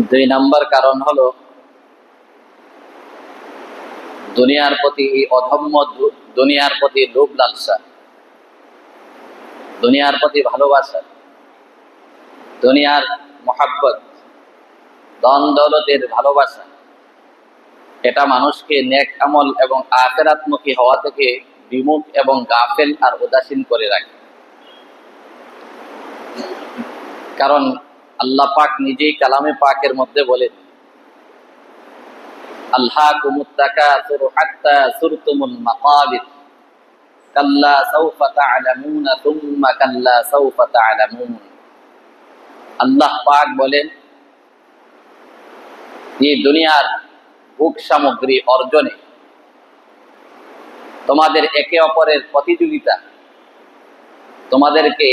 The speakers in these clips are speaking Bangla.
দুই নাম্বার কারণ হলো, দুনিয়ার প্রতি অধম্য দুনিয়ার প্রতি লোভ লালসা। দুনিয়ার প্রতি ভালোবাসা। দুনিয়ার মহাব্বত দন দৌলতের ভালোবাসা। এটা মানুষকে নেক আমল এবং আখেরাত্মকী হওয়া থেকে বিমুখ এবং গাফেল আর উদাসীন করে রাখে। কারণ আল্লাহ পাক নিজেই কালামে পাকের মধ্যে বলেন আল্লাহ পাক বলেন, এই দুনিয়ার ভোগ সামগ্রী অর্জনে তোমাদের একে অপরের প্রতিযোগিতা, তোমাদেরকে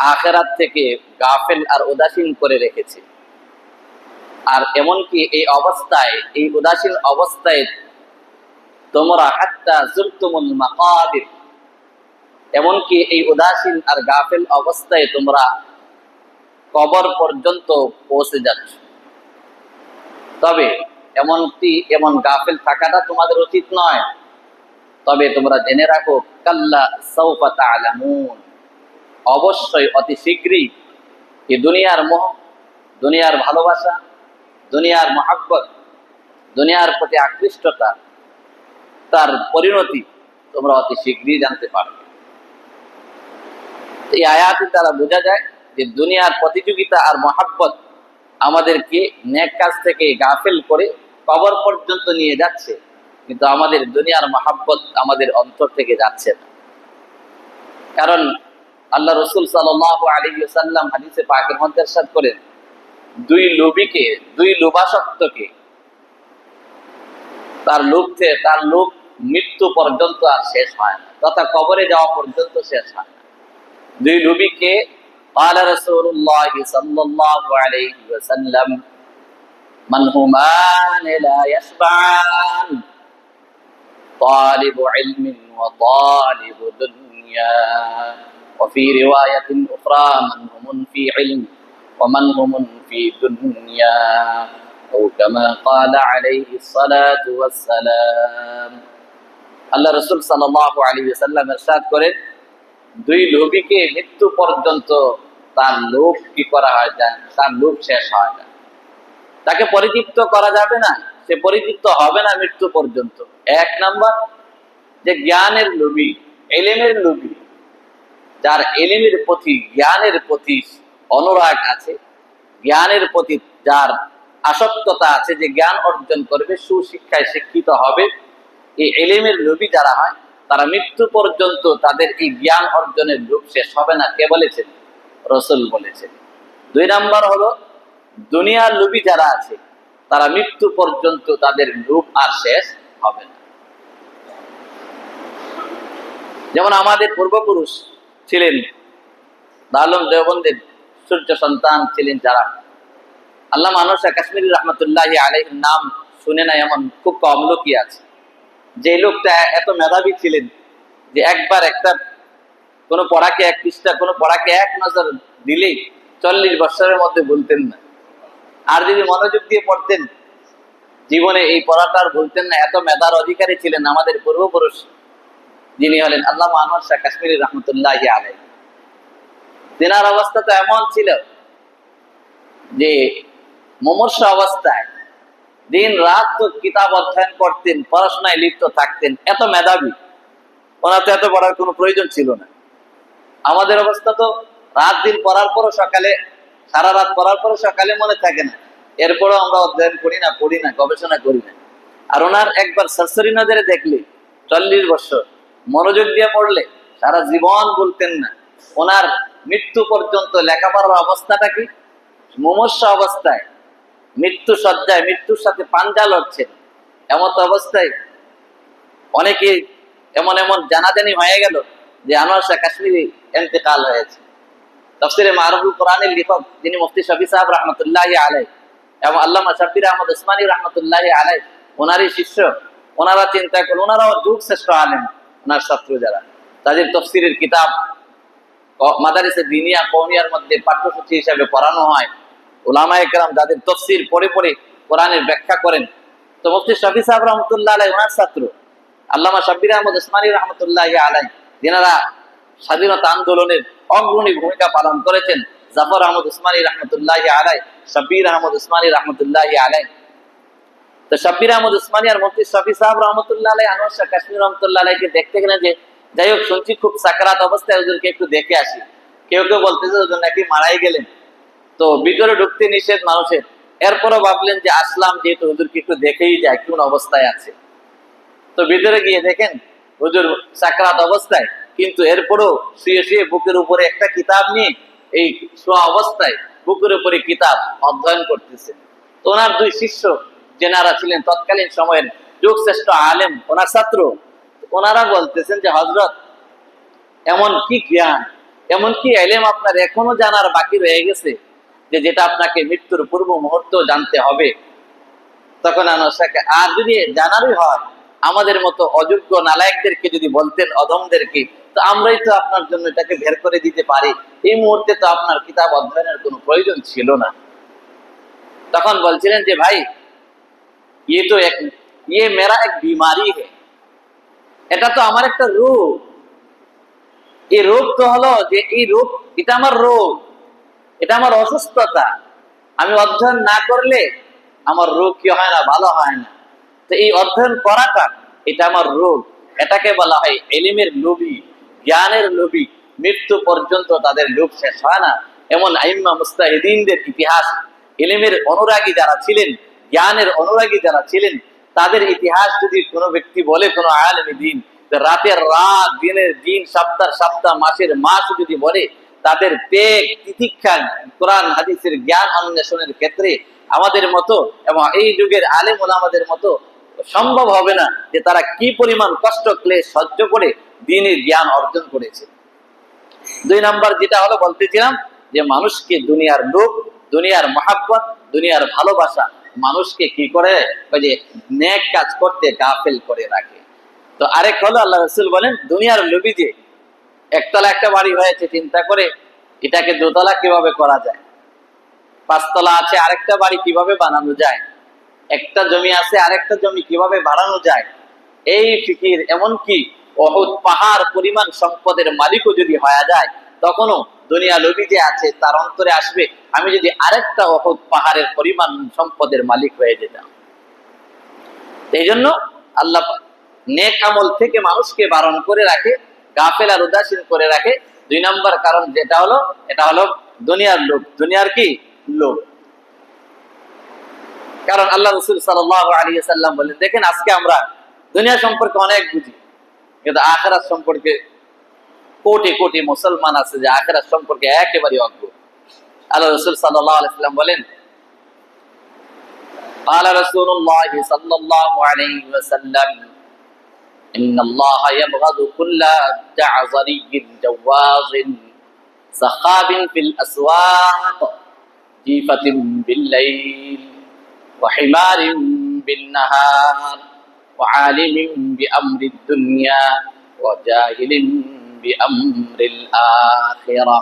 আখেরাত থেকে গাফেল আর উদাসীন করে রেখেছে। আর এমনকি এই অবস্থায়, এই উদাসীন অবস্থায় তোমরা হাত্তা জুরতুমুল মাকাবির এমনকি এই উদাসীন আর গাফেল অবস্থায় তোমরা কবর পর্যন্ত পৌঁছে যাচ্ছ। তবে এমনটি, এমন গাফেল থাকাটা তোমাদের উচিত নয়। তবে তোমরা জেনে রাখো, কাল্লা সৌফা তা'লামুন অবশ্যই অতি শীঘ্রই এই দুনিয়ার মোহ, দুনিয়ার ভালোবাসা, দুনিয়ার মহাব্বত, দুনিয়ার প্রতি আকৃষ্টতা, তার পরিণতি তোমরা অতি শীঘ্রই জানতে পারবে। এই আয়াতে দ্বারা বোঝা যায় যে দুনিয়ার প্রতিযোগিতা আর মহাব্বত আমাদেরকে ন্যাক কাজ থেকে গাফেল করে কবর পর্যন্ত নিয়ে যাচ্ছে, কিন্তু আমাদের দুনিয়ার মহাব্বত আমাদের অন্তর থেকে যাচ্ছে না। কারণ আল্লাহ রসুল সাল্লাহ আলী সাল্লাম হাদিসে পাকের মধ্যে সাদ করেন দুই লোভীকে দুই লোভাসক্তকে তার লোভ থেকে তার লোভ মৃত্যু পর্যন্ত আর শেষ হয় না তথা কবরে যাওয়া পর্যন্ত শেষ হয় না দুই লোভীকে قال رسول الله صلى الله عليه وسلم من همان لا يشبعان طالب علم وطالب دنيا وفي رواية أخرى من هم في علم ومن هم في دنيا أو كما قال عليه الصلاة والسلام আল্লাহ রসুল সাল্লাহ আলী সাল্লাম এরশাদ করেন দুই লোভীকে মৃত্যু পর্যন্ত তার লোভ কি করা হয় যায় তার লোভ শেষ হয় না তাকে পরিতৃপ্ত করা যাবে না সে পরিতৃপ্ত হবে না মৃত্যু পর্যন্ত এক নাম্বার যে জ্ঞানের লোভী এলেমের লোভী যার এলেমের প্রতি, জ্ঞানের প্রতি অনুরাগ আছে, জ্ঞানের প্রতি যার আসক্ততা আছে যে জ্ঞান অর্জন করবে, সুশিক্ষায় শিক্ষিত হবে। এই এলেমের লোভী যারা হয়, তারা মৃত্যু পর্যন্ত তাদের এই জ্ঞান অর্জনের লোভ শেষ হবে না। কে বলেছেন? রসুল বলেছেন। দুই নাম্বার হলো, দুনিয়ার লোভী যারা আছে, তারা মৃত্যু পর্যন্ত তাদের লোভ আর শেষ হবে না। যেমন আমাদের পূর্বপুরুষ ছিলেন? দালম দেওবন্দের সূর্য সন্তান ছিলেন যারা। আল্লাহ মানুষা কাশ্মীর রহমতুল্লাহ আলাইহির নাম শুনে না এমন খুব কম লোকই আছে। যে লোকটা এত মেধাবী ছিলেন যে একবার একটা কোনো পড়াকে এক পৃষ্ঠা, কোনো পড়াকে এক নজর দিলেই চল্লিশ বছরের মধ্যে বলতেন না। আর যদি মনোযোগ দিয়ে পড়তেন, জীবনে এই পড়াটা আর বলতেন না, এত মেধার অধিকারী ছিলেন আমাদের পূর্বপুরুষ। যিনি হলেন আল্লাহ আনোয়ার শাহ কাশ্মীর রহমতুল্লাহ আলাই তেনার অবস্থা তো এমন ছিল যে মমর্ষ অবস্থায় দিন রাত তো কিতাব অধ্যয়ন করতেন, পড়াশোনায় লিপ্ত থাকতেন, এত মেধাবী। ওনার তো এত পড়ার কোনো প্রয়োজন ছিল না। আমাদের অবস্থা তো রাত দিন পড়ার পরও সকালে, সারা রাত পড়ার পরও সকালে মনে থাকে না। এরপরও আমরা অধ্যয়ন করি না, পড়ি না, গবেষণা করি না। আর ওনার একবার সরসরি নজরে দেখলে, চল্লিশ বছর মনোযোগ দিয়ে পড়লে সারা জীবন বলতেন না। ওনার মৃত্যু পর্যন্ত লেখাপড়ার অবস্থাটা কি? মুমস্য অবস্থায় মৃত্যু সজ্জায় মৃত্যুর সাথে পাঞ্জা লড়ছেন এমত অবস্থায় অনেকে এমন এমন জানাজানি হয়ে গেল যে আনোয়ার শাহ কাশ্মীরি এতেকাল হয়েছে। তফসিরে মারুফুল কোরআনের লেখক যিনি মুফতি শফি সাহেব রহমতুল্লাহ আলাই এবং আল্লামা শব্বির আহমদ উসমানী রহমতুল্লাহ আলাই ওনারই শিষ্য, ওনারা চিন্তা করেন, ওনারাও যুগ শ্রেষ্ঠ আলেন ওনার ছাত্র যারা। তাদের তফসিরের কিতাব মাদারিসে দিনিয়া কৌনিয়ার মধ্যে পাঠ্যসূচি হিসাবে পড়ানো হয়। ওলামা একরাম যাদের তফসির পড়ে পড়ে কোরআনের ব্যাখ্যা করেন। তো মুফতি শফি সাহেব রহমতুল্লাহ আলাই ওনার ছাত্র। আল্লামা শাব্বির আহমদ ওসমানী রহমতুল্লাহ আলাই যেনারা স্বাধীনতা আন্দোলনের অগ্রণী ভূমিকা পালন করেছেন। জাফর আহমদ উসমানী রহমতুল্লাহ আলাই শাব্বির আহমদ উসমানী রহমতুল্লাহ আলাই তো শাব্বির আহমদ উসমানী আর মুফতি শফি সাহেব রহমতুল্লাহ আলাই আনোয়ার শাহ কাশ্মীর রহমতুল্লাহ আলাইকে দেখতে গেলেন যে, যাই হোক, শুনছি খুব সাকারাত অবস্থায়, হুজুরকে একটু দেখে আসি। কেউ কেউ বলতেছে, হুজুর নাকি মারাই গেলেন। তো ভিতরে ঢুকতে নিষেধ মানুষের। এরপরও ভাবলেন যে, আসলাম, যেহেতু হুজুরকে একটু দেখেই যায়, কোন অবস্থায় আছে। তো ভিতরে গিয়ে দেখেন, হুজুর সাকরাত অবস্থায়, কিন্তু এরপরও শুয়ে শুয়ে বুকের উপরে একটা কিতাব নিয়ে, এই শোয়া অবস্থায় বুকের উপরে কিতাব অধ্যয়ন করতেছে। তো ওনার দুই শিষ্য যেনারা ছিলেন তৎকালীন সময়ের যুগ শ্রেষ্ঠ আলেম, ওনার ছাত্র, ওনারা বলতেছেন যে হজরত এমন কি জ্ঞান, এমন কি এলেম আপনার এখনও জানার বাকি রয়ে গেছে যে, যেটা আপনাকে মৃত্যুর পূর্ব মুহূর্ত জানতে হবে? তখন আনোসাকে আর যদি জানারই হয়, আমাদের মতো অযোগ্য নালায়কদেরকে যদি বলতেন, অধমদেরকে, তো আমরাই তো আপনার জন্য এটাকে বের করে দিতে পারি। এই মুহূর্তে তো আপনার কিতাব অধ্যয়নের কোনো প্রয়োজন ছিল না। তখন বলছিলেন যে, ভাই ইয়ে তো এক ইয়ে মেরা এক বিমারি হে এটা তো আমার একটা রোগ। এই রোগ তো হলো যে এই রোগ, এটা আমার রোগ। এটা আমার অসুস্থতা। আমি অধ্যয়ন না করলে আমার রোগ কি হয় না, ভালো হয় না। তো এই অধ্যয়ন করাটা, এটা আমার রোগ। এটাকে বলা হয় এলিমের লোভী, জ্ঞানের লোভী। মৃত্যু পর্যন্ত তাদের লোভ শেষ হয় না। এমন আইম্মা মুস্তাহিদিনদের ইতিহাস, এলিমের অনুরাগী যারা ছিলেন জ্ঞানের অনুরাগী যারা ছিলেন, তাদের ইতিহাস যদি কোনো ব্যক্তি বলে, কোনো আয়ালমী দিন রাতের রাত, দিনের দিন, সপ্তাহ সপ্তাহ, মাসের মাস যদি বলে, তাদের ত্যাগ তিতিক্ষা, কোরআন, হাদিসের জ্ঞান অন্বেষণের ক্ষেত্রে আমাদের মতো এবং এই যুগের আলেম আমাদের মতো সম্ভব হবে না যে তারা কি পরিমাণ কষ্ট, ক্লেশ সহ্য করে দিনের জ্ঞান অর্জন করেছে। দুই নাম্বার যেটা হলো বলতেছিলাম, যে মানুষকে দুনিয়ার লোক দুনিয়ার মহাব্বত, দুনিয়ার ভালোবাসা মানুষকে কি করে? ওই যে নেক কাজ করতে গাফেল করে রাখে। তো আরেক হলো আল্লাহ রসুল বলেন, দুনিয়ার লোভী যে একতলা একটা বাড়ি হয়েছে, চিন্তা করে এটাকে দোতলা কীভাবে করা যায়? পাঁচতলা আছে, আরেকটা বাড়ি কীভাবে বানানো যায়? একটা জমি আছে, আরেকটা জমি কীভাবে বাড়ানো যায়? এই ফিকির এমনকি অহুত পাহাড় পরিমাণ সম্পদের মালিকও যদি হয়ে যায় তখনও দুনিয়া লোভী যে আছে, তার অন্তরে আসবে। আমি যদি আরেকটা অহুত পাহাড়ের পরিমাণ সম্পদের মালিক হয়ে যেতাম। এই জন্য আল্লাহ নেক আমল থেকে মানুষকে বারণ করে রাখে, গাফেল আর উদাসীন করে রাখে। দুই নম্বর কারণ যেটা হলো, এটা হলো দুনিয়ার লোক দুনিয়ার কি? লোক কারণ আল্লাহ রসুল সাল্লাম বলেন, দেখেন, আজকে আমরা দুনিয়া সম্পর্কে অনেক বুঝি, কিন্তু আখরাত সম্পর্কে কোটি কোটি মুসলমান আছে যে আখরাত সম্পর্কে একেবারে অজ্ঞ আল্লাহ রসুল সাল্লাহ আলাইসাল্লাম বলেন قال رسول الله صلى الله عليه وسلم إن الله يبغض كل جعزري جواز سخاب في الأسواق جيفة بالليل وحمار بالنهار وعالم بأمر الدنيا وجاهل بأمر الآخرة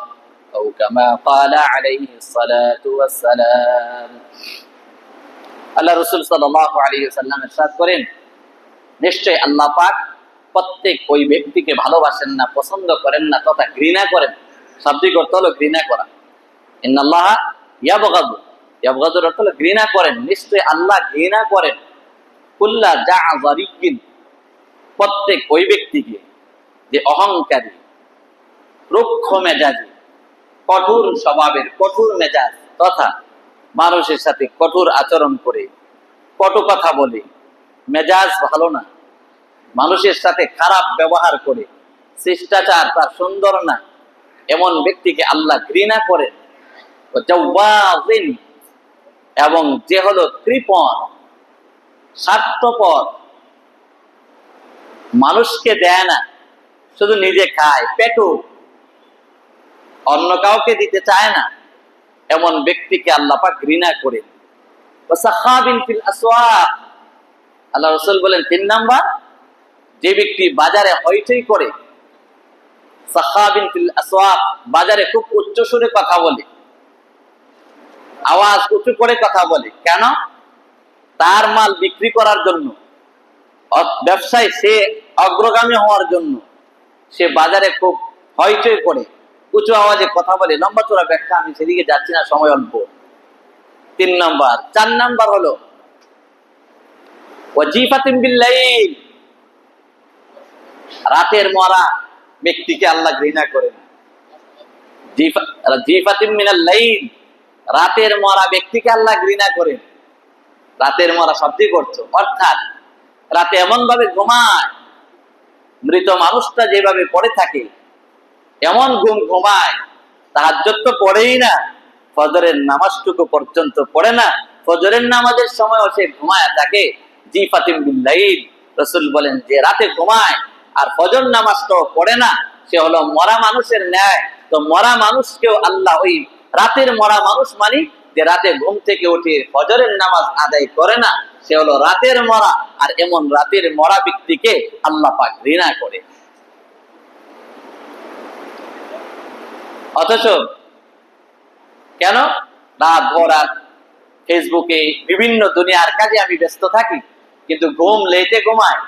أو كما قال عليه الصلاة والسلام আল্লাহ রসুল সাল্লাহ আলী সাল্লাম এরশাদ করেন নিশ্চয় আল্লাহ পাক প্রত্যেক ওই ব্যক্তিকে ভালোবাসেন না পছন্দ করেন না তথা ঘৃণা করেন শাব্দিক অর্থ হলো ঘৃণা করা ইন্নাল্লাহ ইয়াবগাদু ইয়াবগাদুর অর্থ হলো ঘৃণা করেন নিশ্চয় আল্লাহ ঘৃণা করেন কুল্লা যা আজারিকিন প্রত্যেক ওই ব্যক্তিকে যে অহংকারী, রুক্ষ মেজাজি, কঠোর স্বভাবের কঠোর মেজাজ তথা মানুষের সাথে কঠোর আচরণ করে, কটু কথা বলে, মেজাজ ভালো না, মানুষের সাথে খারাপ ব্যবহার করে, শিষ্টাচার তার সুন্দর না, এমন ব্যক্তিকে আল্লাহ ঘৃণা জাওয়াজিন এবং যে হলো কৃপণ স্বার্থপর মানুষকে দেয় না। শুধু নিজে খায়, পেটু। অন্য কাউকে দিতে চায় না, এমন ব্যক্তিকে আল্লাহ পাক ঘৃণা করে। আল্লাহ রসুল বলেন, তিন নাম্বার, যে ব্যক্তি বাজারে হইচই করে বাজারে খুব উচ্চ সুরে কথা বলে, আওয়াজ উঁচু করে কথা বলে। কেন? তার মাল বিক্রি করার জন্য। ব্যবসায় সে অগ্রগামী হওয়ার জন্য। সে বাজারে খুব হইচই করে। উঁচু আওয়াজে কথা বলে, লম্বা চোরা ব্যাখ্যা, আমি সেদিকে যাচ্ছি না, সময় অল্প। তিন নাম্বার, চার নাম্বার হলো রাতের মরা ব্যক্তিকে আল্লাহ ঘৃণা করেন। রাতের মরা ব্যক্তিকে আল্লাহ ঘৃণা করেন। রাতের মরা শব্দই করছ, অর্থাৎ রাতে এমন ভাবে ঘুমায় মৃত মানুষটা যেভাবে পড়ে থাকে, এমন ঘুম ঘুমায় তাহার তো পড়েই না, ফজরের নামাজটুকু পর্যন্ত পড়ে না, ফজরের নামাজের সময় সে ঘুমায় থাকে। জি ফাতিম বিল্লাইল রসুল বলেন, যে রাতে ঘুমায় আর ফজর নামাজটাও পড়ে না, সে হলো মরা মানুষের ন্যায়। তো মরা মানুষকেও আল্লাহ ওই রাতের মরা মানুষ মানি, যে রাতে ঘুম থেকে উঠে ফজরের নামাজ আদায় করে না সে হলো রাতের মরা, আর এমন রাতের মরা ব্যক্তিকে আল্লাহ পাক ঘৃণা করে। অথচ কেন? রাত, ভর রাত ফেসবুকে বিভিন্ন দুনিয়ার কাজে আমি ব্যস্ত থাকি, কিন্তু ঘুম লেটে ঘুমায়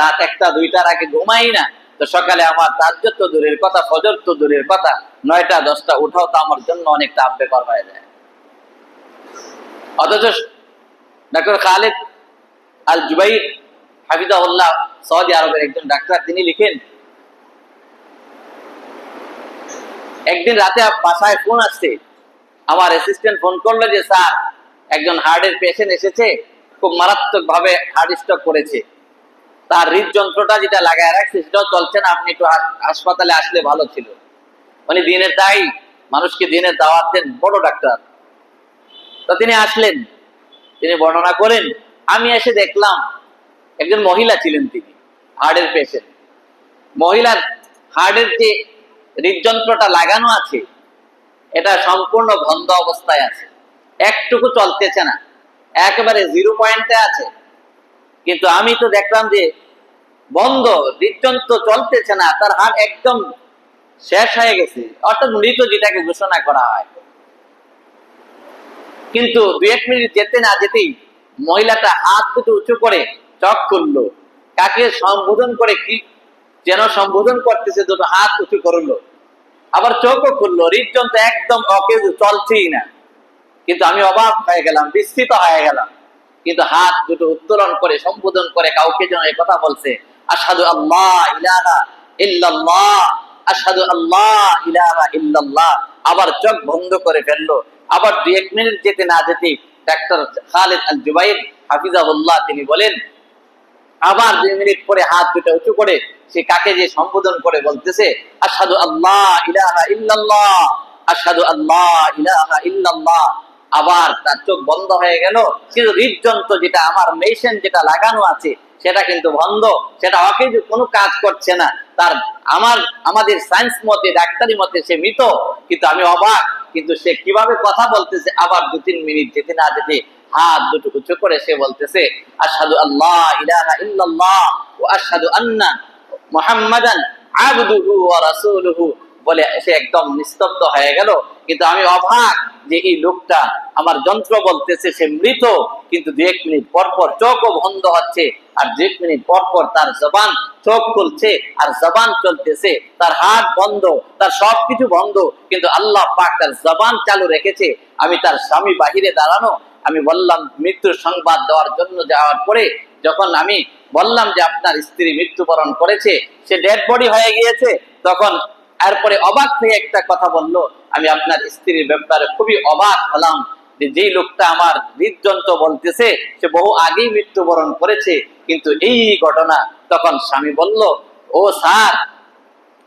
রাত একটা, দুইটার আগে ঘুমাই না। তো সকালে আমার তাজ্য তো দূরের কথা, ফজর তো দূরের কথা। নয়টা, দশটা, উঠাও তো আমার জন্য অনেকটা আব্যেকর হয়ে যায়। অথচ ডক্টর খালেদ আল জুবাইর হাফিজাউল্লাহ সৌদি আরবের একজন ডাক্তার, তিনি লিখেন, একদিন রাতে বাসায় ফোন আসছে। আমার অ্যাসিস্ট্যান্ট ফোন করল যে, স্যার, একজন হার্টের পেশেন্ট এসেছে, খুব মারাত্মক ভাবে হার্ট স্ট্রোক করেছে। তার হৃদযন্ত্রটা যেটা লাগায় রাখছে, সেটাও চলছে না। আপনি একটু হাসপাতালে আসলে ভালো ছিল। উনি দিনের তাই মানুষকে দিনের দাওয়াত দেন, বড় ডাক্তার। তো তিনি আসলেন। তিনি বর্ণনা করেন, আমি এসে দেখলাম একজন মহিলা ছিলেন তিনি হার্টের পেশেন্ট। মহিলার হার্টের যে হৃদযন্ত্রটা লাগানো আছে, এটা সম্পূর্ণ বন্ধ অবস্থায় আছে। একটুকু চলতেছে না, একেবারে জিরো পয়েন্টে আছে। কিন্তু আমি তো দেখলাম যে বন্ধ, হৃদযন্ত্র চলতেছে না, তার হার্ট একদম শেষ হয়ে গেছে। অর্থাৎ মৃত যেটাকে ঘোষণা করা হয়। কিন্তু দু এক মিনিট যেতে না যেতেই মহিলাটা হাত দুটো উঁচু করে চোখ খুললো। কাকে সম্বোধন করে কি যেন সম্বোধন করতেছে দুটো হাত উঁচু করল। আবার চোখও খুললো, হৃদযন্ত্র একদম অকেজ, চলছেই না। কিন্তু আমি অবাক হয়ে গেলাম, বিস্মিত হয়ে গেলাম। কিন্তু হাত দুটো উত্তোলন করে, সম্বোধন করে কাউকে যেন এই কথা বলছে আসাদু আল্লাহ ইলাহা ইল্লাল্লাহ আসাদু আল্লাহ ইলাহা ইল্লাল্লাহ। আবার চোখ বন্ধ করে ফেলল আবার দুই এক মিনিট যেতে না যেতে ডাক্তার খালেদ আল জুবাইর হাফিজাহুল্লাহ তিনি বলেন, আবার দুই মিনিট পরে হাত দুটো উঁচু করে সে কাকে যে সম্বোধন করে বলতেছে আসাদু আল্লাহ ইলাহা ইল্লাল্লাহ আসাদু আল্লাহ ইলাহা ইল্লাল্লাহ। আবার তার চোখ বন্ধ হয়ে গেল কিন্তু হৃদযন্ত্র যেটা আমার মেশিন যেটা লাগানো আছে, সেটা কিন্তু বন্ধ, সেটা অকেজ কোনো কাজ করছে না। তার আমার, আমাদের সায়েন্স মতে, ডাক্তারি মতে সে মৃত, কিন্তু আমি অবাক কিন্তু সে কীভাবে কথা বলতেছে, আবার দু তিন মিনিট যেতে না যেতে হাত দুটো উঁচু করে সে বলতেছে আসাদু আল্লাহ ইলাহা ইল্লাল্লাহ ও আসাদু আন্না মুহাম্মাদান আবদুহু বলে, সে একদম নিস্তব্ধ হয়ে গেল। কিন্তু আমি অবাক যে এই লোকটা আমার যন্ত্র বলতেছে, সে মৃত। কিন্তু দু এক মিনিট পর পর চোখও বন্ধ হচ্ছে। আর দু এক মিনিট পর পর তার জবান চোখ খুলছে, আর জবান চলতেছে। তার হাত বন্ধ, তার সবকিছু বন্ধ। কিন্তু আল্লাহ পাক তার জবান চালু রেখেছে। আমি তার স্বামী বাহিরে দাঁড়ানো। আমি বললাম মৃত্যুর সংবাদ দেওয়ার জন্য যাওয়ার পরে যখন আমি বললাম যে আপনার স্ত্রী মৃত্যুবরণ করেছে, সে ডেড বডি হয়ে গিয়েছে, তখন এরপরে অবাক হয়ে একটা কথা বলল, আমি আপনার স্ত্রীর ব্যাপারে খুবই অবাক হলাম যে যেই লোকটা আমার হৃদযন্ত্র বলতেছে, সে বহু আগেই মৃত্যুবরণ করেছে, কিন্তু এই ঘটনা তখন স্বামী বলল, ও স্যার,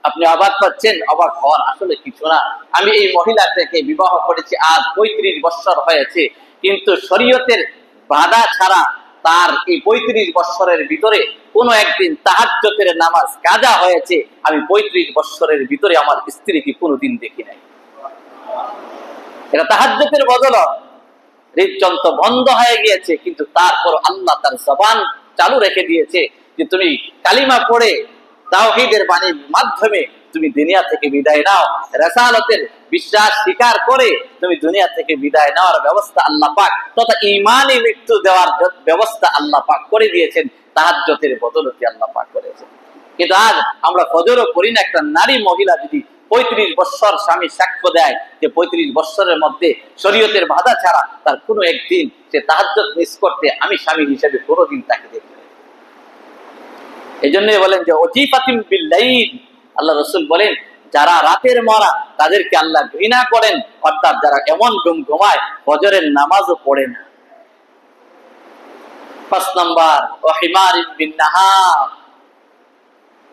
আপনি অবাক হচ্ছেন? অবাক হওয়ার আসলে কিছু না। আমি এই মহিলা থেকে বিবাহ করেছি, আজ পঁয়ত্রিশ বৎসর হয়েছে, কিন্তু শরীয়তের বাধা ছাড়া তার এই পঁয়ত্রিশ বৎসরের ভিতরে কোনো একদিন তাহাজ্জতের নামাজ কাজা হয়েছে, আমি পঁয়ত্রিশ বছরের ভিতরে আমার স্ত্রীকে কোনোদিন দেখি নাই। এটা তাহাজ্জতের বদল। হৃদযন্ত্র বন্ধ হয়ে গিয়েছে, কিন্তু তারপর আল্লাহ তার জবান চালু রেখে দিয়েছে যে তুমি কালিমা পড়ে তাওহীদের বাণীর মাধ্যমে তুমি দুনিয়া থেকে বিদায় নাও। রেসালতের বিশ্বাস স্বীকার করে তুমি দুনিয়া থেকে বিদায় নেওয়ার ব্যবস্থা আল্লাহ পাক, তথা ইমানই মৃত্যু দেওয়ার ব্যবস্থা আল্লাহ পাক করে দিয়েছেন। তাহাজ্জতের বদলতে আল্লাহ পাক করেছেন। কিন্তু আজ আমরা ফজরও করি না, একটা নারী মহিলা যদি পঁয়ত্রিশ বৎসর স্বামী সাক্ষ্য দেয় যে পঁয়ত্রিশ বৎসরের মধ্যে শরীয়তের বাধা ছাড়া তার কোনো একদিন সে তাহাজ্জত মিস করতে আমি স্বামী হিসেবে কোনোদিন তাকে দেখি এই জন্যই বলেন যে অজিফাতিম বিল্লাইল, আল্লাহ রসুল বলেন, যারা রাতের মরা তাদেরকে আল্লাহ ঘৃণা করেন, অর্থাৎ যারা এমন ঘুম ঘুমায়, ফজরের নামাজও পড়ে না। পাঁচ ও হিমার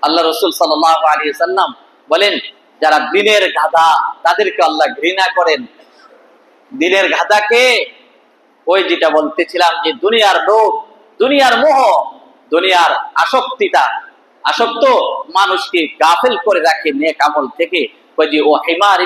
আল্লাহ রসুল সাল্লাম বলেন, যারা দিনের গাধা, তাদেরকে আল্লাহ ঘৃণা করেন। দিনের গাধাকে, ওই যেটা বলতেছিলাম যে দুনিয়ার লোক দুনিয়ার মোহ, দুনিয়ার আসক্তিটা। আসক্ত মানুষকে গাফেল করে রাখে নেক আমল থেকে। ও হিমার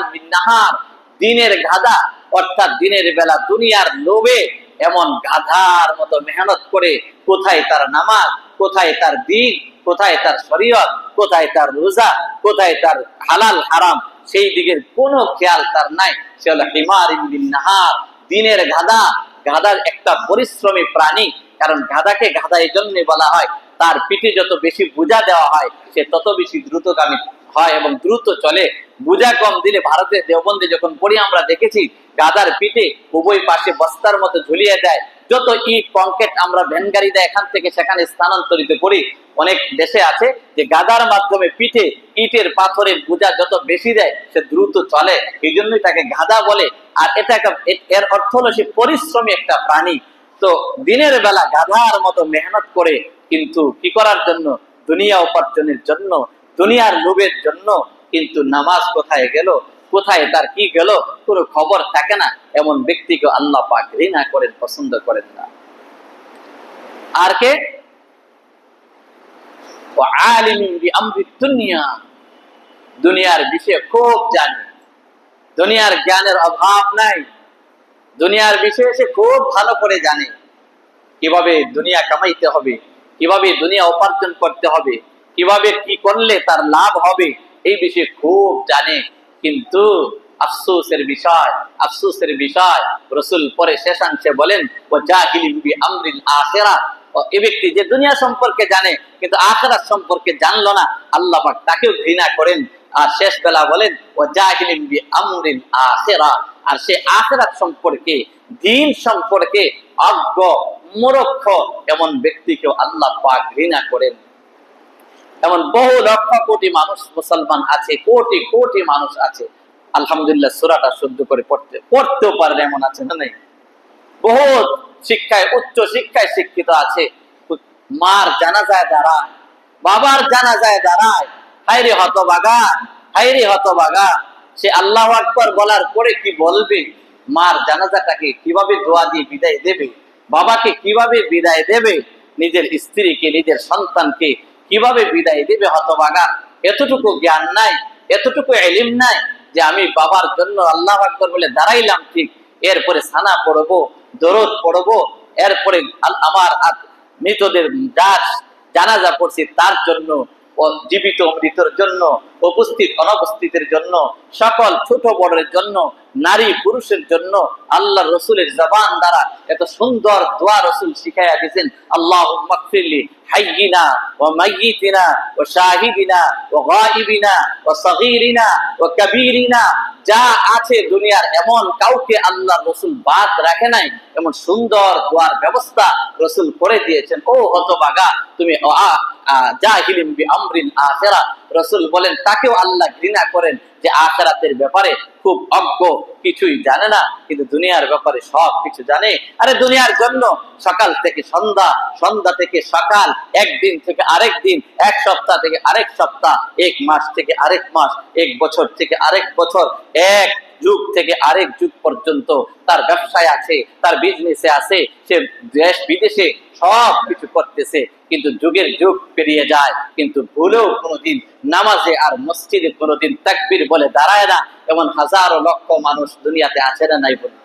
দিনের গাধা, অর্থাৎ দিনের বেলা দুনিয়ার লোভে এমন গাধার মতো মেহনত করে কোথায় তার নামাজ, কোথায় তার দিন, কোথায় তার শরীয়ত, কোথায় তার রোজা, কোথায় তার হালাল হারাম, সেই দিকের কোনো খেয়াল তার নাই। সে হলো হিমার ইবনিন নাহার, দিনের গাধা। গাধার একটা পরিশ্রমী প্রাণী, কারণ গাধাকে গাধা এই জন্য বলা হয়, তার পিঠে যত বেশি বোঝা দেওয়া হয়, সে তত বেশি দ্রুতগামী। হয় এবং দ্রুত চলে। বোঝা কম দিলে ভারতের দেওবন্দে যখন পড়ি, আমরা দেখেছি গাদার পিঠে উভয় পাশে বস্তার মতো ঝুলিয়ে দেয়। যত ইট, কংক্রিট আমরা ভ্যান গাড়িতে এখান থেকে সেখানে স্থানান্তরিত করি। অনেক দেশে আছে যে গাদার মাধ্যমে পিঠে ইটের পাথরের বোঝা যত বেশি দেয়, সে দ্রুত চলে। এই জন্যই তাকে গাদা বলে। আর এটা একটা এর অর্থ হলো সে পরিশ্রমী একটা প্রাণী। তো দিনের বেলা গাধার মতো মেহনত করে কিন্তু কি করার জন্য? দুনিয়া উপার্জনের জন্য দুনিয়ার লোভের জন্য কিন্তু নামাজ কোথায় গেল? কোথায় তার কি গেল? কোনো খবর থাকে না। এমন ব্যক্তিকে আল্লাহ পাক ঘৃণা করেন, পছন্দ করেন না। আর কে? দুনিয়ার বিষয়ে খুব জানে। দুনিয়ার জ্ঞানের অভাব নাই। দুনিয়ার বিষয়ে সে খুব ভালো করে জানে। কীভাবে দুনিয়া কামাইতে হবে? কীভাবে দুনিয়া উপার্জন করতে হবে? কীভাবে কি করলে তার লাভ হবে, এই বিষয়ে খুব জানে। কিন্তু আফসোসের বিষয় আফসোসের বিষয়, রসুল পরে শেষাংশে বলেন ও জাহিলিম বি আমরিল আখিরাত ও এই ব্যক্তি যে দুনিয়া সম্পর্কে জানে, কিন্তু সম্পর্কে জানলো না, আল্লাহ পাক তাকেও ঘৃণা করেন। আর শেষ বেলা বলেন ও জাহিলিম বি আমরিল আখিরা। আর সে আখেরাত সম্পর্কে, দিন সম্পর্কে অজ্ঞ মূরক্ষ এমন ব্যক্তিকেও আল্লাহ পাক ঘৃণা করেন। এমন বহু লক্ষ কোটি মানুষ মুসলমান আছে, কোটি কোটি মানুষ আছে। আলহামদুলিল্লাহ সুরাটা শুদ্ধ করে পড়তে পড়তেও পারে এমন আছে না নাই? বহুত শিক্ষায়, উচ্চ শিক্ষায় শিক্ষিত আছে। মার জানাজায় দাঁড়ায়, বাবার জানাজায় দাঁড়ায়। হাইরে হত বাগান হাইরে হত বাগান সে আল্লাহ আকবর বলার পরে কি বলবে? মার জানাজাটাকে কীভাবে দোয়া দিয়ে বিদায় দেবে? বাবাকে কীভাবে বিদায় দেবে? নিজের স্ত্রীকে, নিজের সন্তানকে কীভাবে বিদায় দেবে হতবাগান এতটুকু জ্ঞান নাই, এতটুকু এলিম নাই যে আমি বাবার জন্য আল্লাহ আকবর বলে দাঁড়াইলাম ঠিক। এরপরে সানা পড়ব, দরদ পড়ব, এরপরে আমার মৃতদের দাস জানাজা পড়ছি তার জন্য জীবিত মৃতর জন্য। উপস্থিত, অনুপস্থিতের জন্য, সকল ছোট বড়ের জন্য, নারী পুরুষের জন্য আল্লাহ রসুলের জবান দ্বারা এত সুন্দর দোয়া রসুল শিখাইয়া দিয়েছেন আল্লাহ হাইয়িনা ও ও শাহিদিনা ও গাইবিনা ও ও কবীরিনা। যা আছে দুনিয়ার এমন কাউকে আল্লাহ রসুল বাদ রাখে নাই, এমন সুন্দর দোয়ার ব্যবস্থা রসুল করে দিয়েছেন। ও হতবাগা, তুমি জাহিলিম বি আমরিন আখেরা। রসুল বলেন, তাকেও আল্লাহ ঘৃণা করেন যে আখেরাতের ব্যাপারে খুব অজ্ঞ, কিছুই জানে না, কিন্তু দুনিয়ার ব্যাপারে সব কিছু জানে। আরে দুনিয়ার জন্য সকাল থেকে সন্ধ্যা সন্ধ্যা থেকে সকাল, একদিন থেকে আরেক দিন, এক সপ্তাহ থেকে আরেক সপ্তাহ, এক মাস থেকে আরেক মাস, এক বছর থেকে আরেক বছর, এক যুগ থেকে আরেক যুগ পর্যন্ত তার ব্যবসায় আছে, তার বিজনেসে আছে, সে দেশ বিদেশে সব কিছু করতেছে, কিন্তু যুগের যুগ পেরিয়ে যায়, কিন্তু ভুলেও কোনোদিন নামাজে আর মসজিদে কোনোদিন তাকবীর বলে দাঁড়ায় না। এমন হাজারো লক্ষ মানুষ দুনিয়াতে আছে না নাই বলে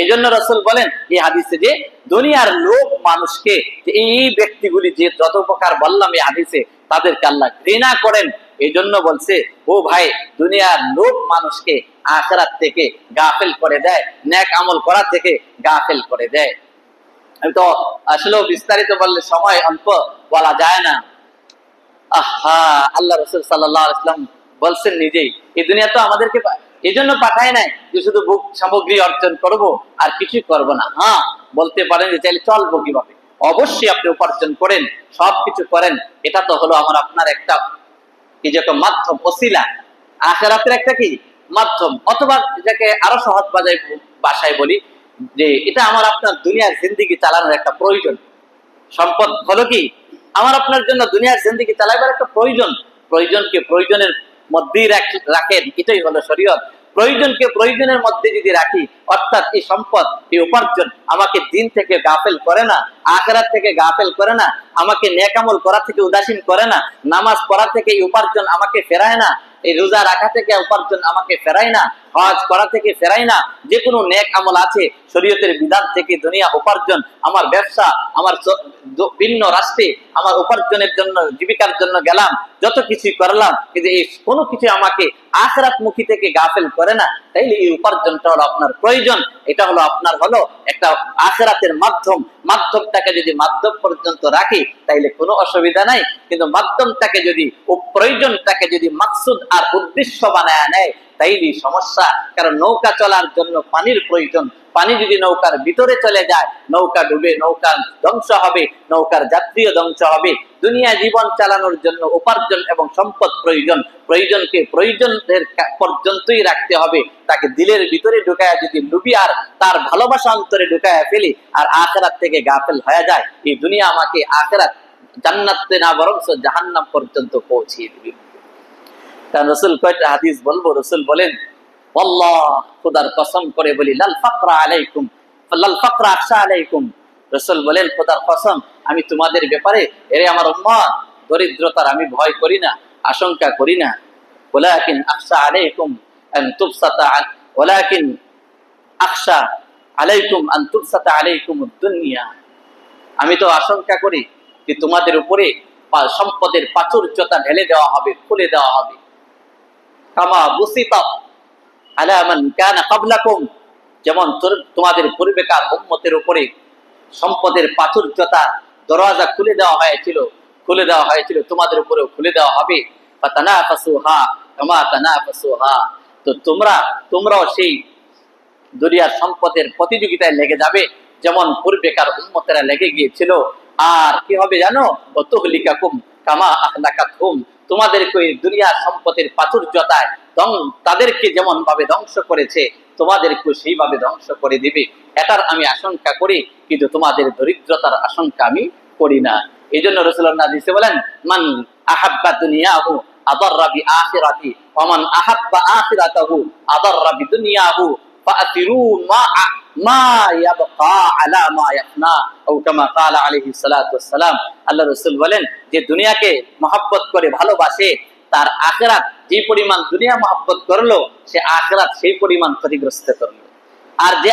এই জন্য রসুল বলেন এই হাদিসে যে, দুনিয়ার লোক মানুষকে এই ব্যক্তিগুলি যে যত প্রকার বললাম এই হাদিসে, তাদেরকে আল্লাহ ঘৃণা করেন এই জন্য বলছে, ও ভাই, দুনিয়ার লোক মানুষকে আখরাত থেকে গাফেল করে দেয় ন্যাক আমল করা থেকে গাফেল করে দেয়। আমি তো আসলে বিস্তারিত বললে সময় অল্প বলা যায় না। আহা, আল্লাহ রসুল সাল্লাহ ইসলাম বলছেন নিজেই, এই দুনিয়া তো আমাদেরকে এই জন্য পাঠায় নাই যে শুধু বুক সামগ্রী অর্জন করব আর কিছুই করব না। হ্যাঁ বলতে পারেন যে চাইলে চলবো কীভাবে? অবশ্যই আপনি উপার্জন করেন সব কিছু করেন, এটা তো হলো আমার, আপনার একটা কি যে মাধ্যম, ওসিলা। আখেরাতের একটা কি? মাধ্যম। অথবা যাকে আরও সহজ বাজায় বাসায় বলি যে এটা আমার আপনার দুনিয়ার জিন্দিগি চালানোর একটা প্রয়োজন। সম্পদ হলো কি? আমার আপনার জন্য দুনিয়ার জিন্দিগি চালাইবার একটা প্রয়োজন। প্রয়োজনকে প্রয়োজনের মধ্যেই রাখেন, এটাই হলো শরীয়ত। প্রয়োজনকে প্রয়োজনের মধ্যে যদি রাখি, অর্থাৎ এই সম্পদ, এই উপার্জন আমাকে দিন থেকে গাফেল করে না, আখেরাত থেকে গাফেল করে না, আমাকে নেকামল করা থেকে উদাসীন করে না, নামাজ পড়া থেকে এই উপার্জন আমাকে ফেরায় না এই রোজা রাখা থেকে উপার্জন আমাকে ফেরাই না, হজ করা থেকে ফেরাই না যে কোনো নেক আমল আছে, শরীয়তের বিধান থেকে দুনিয়া উপার্জন, আমার ব্যবসা, আমার ভিন্ন রাষ্ট্রে আমার উপার্জনের জন্য, জীবিকার জন্য গেলাম যত কিছু করলাম, কিন্তু এই কোনো কিছু আমাকে আখরাত মুখী থেকে গাফেল করে না। তাইলে এই উপার্জনটা হলো আপনার প্রয়োজন। এটা হলো আপনার হলো একটা আখরাতের মাধ্যম। মাধ্যমটাকে যদি মাধ্যম পর্যন্ত রাখি, তাইলে কোনো অসুবিধা নাই। কিন্তু মাধ্যমটাকে যদি ও প্রয়োজনটাকে যদি মাকসুদ আর উদ্দেশ্য বানায় নেয় তাইলে সমস্যা। কারণ নৌকা চলার জন্য পানির প্রয়োজন। পানি যদি নৌকার ভিতরে চলে যায়, নৌকা ডুবে, নৌকা ধ্বংস হবে, নৌকার যাত্রীও ধ্বংস হবে। দুনিয়া জীবন চালানোর জন্য উপার্জন এবং সম্পদ প্রয়োজন। প্রয়োজনকে প্রয়োজনের পর্যন্তই রাখতে হবে। তাকে দিলের ভিতরে ঢুকায় যদি লুবি আর তার ভালোবাসা অন্তরে ঢুকায় ফেলি, আর আখেরাত থেকে গাফেল হয়ে যায়, এই দুনিয়া আমাকে আখেরাত জান্নাতে না বরং জাহান্নাম পর্যন্ত পৌঁছিয়ে দিবে। কারণ রসুল কয়টা হাদিস বলব? রসুল বলেন খুদার কসম করে বলি, লাল ফাকরা আলাইকুম, লাল ফাকরা আকশা আলাইকুম। রসুল বলেন, খোদার কসম, আমি তোমাদের ব্যাপারে, এরে আমার উম্মত, দরিদ্রতার আমি ভয় করি না, আশঙ্কা করি না। ওলাকিন আকশা আলাইকুম আন ওলাকিন আকশা আলাইকুম আন তুবসাতা আলাইকুম দুনিয়া আমি তো আশঙ্কা করি যে তোমাদের উপরে সম্পদের প্রাচুর্যতা ঢেলে দেওয়া হবে, খুলে দেওয়া হবে। কামা বুসিতা আলা মান কানা ক্বাবলাকুম যেমন তোমাদের পূর্বেকার উম্মতের উপরে সম্পদের প্রাচুর্যতা দরওয়াজা খুলে দেওয়া হয়েছিল, খুলে দেওয়া হয়েছিল, তোমাদের উপরেও খুলে দেওয়া হবে। কামা তো তোমরা তোমরাও সেই দুনিয়ার সম্পদের প্রতিযোগিতায় লেগে যাবে, যেমন পূর্বেকার উন্মতেরা লেগে গিয়েছিল। আর কি হবে জানো? ও তুহলিকাকুম কামা আহলাকাতহুম তোমাদেরকে ওই দুনিয়ার সম্পদের তাদেরকে যেমন ভাবে ধ্বংস করেছে তোমাদেরকে সেইভাবে ধ্বংস করে দিবে। এটার আমি আশঙ্কা করি, কিন্তু তোমাদের দরিদ্রতার আশঙ্কা আমি করি না। এই জন্য রসুল্লাহ দিছে বলেন, মান আহাব্বা দুনিয়াহু আদাররা বি আখিরাতি ওমান আহাব্বা আখিরাতাহু আদাররা বি দুনিয়াহু আল্লাহ বলেন, যে দুনিয়াকে করে ভালোবাসে, তার আখরাত যে পরিমাণ দুনিয়া করল, সে সেই পরিমাণ ক্ষতিগ্রস্ত করল। আর যে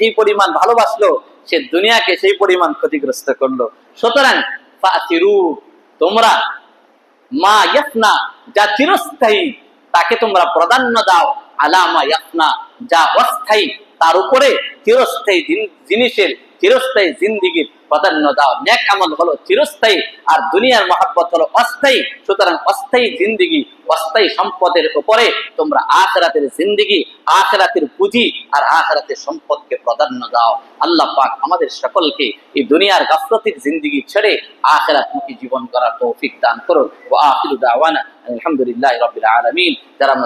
যে পরিমাণ ভালোবাসলো, সে দুনিয়াকে সেই পরিমাণ ক্ষতিগ্রস্ত করল। সুতরাং তোমরা মা ইয়াসনা যা চিরস্থায়ী, তাকে তোমরা প্রাধান্য দাও। আলামা ইয়াফনা যা অস্থায়ী, তার উপরে চিরস্থায়ী জিনিসের চিরস্থায়ী জিন্দিগির প্রাধান্য দাও আমল হলো চিরস্থায়ী আর দুনিয়ার মহাব্বত হলো অস্থায়ী। সুতরাং অস্থায়ী জিন্দিগি, অস্থায়ী সম্পদের উপরে তোমরা আখরাতের জিন্দিগি, আখরাতের পুঁজি আর আখরাতের সম্পদকে প্রাধান্য দাও। আল্লাহ পাক আমাদের সকলকে এই দুনিয়ার গাফলতির জিন্দিগি ছেড়ে আখরাতমুখী জীবন করার তৌফিক দান করুন। দাওয়ানা আলহামদুলিল্লাহি রাব্বিল আলামিন। যারা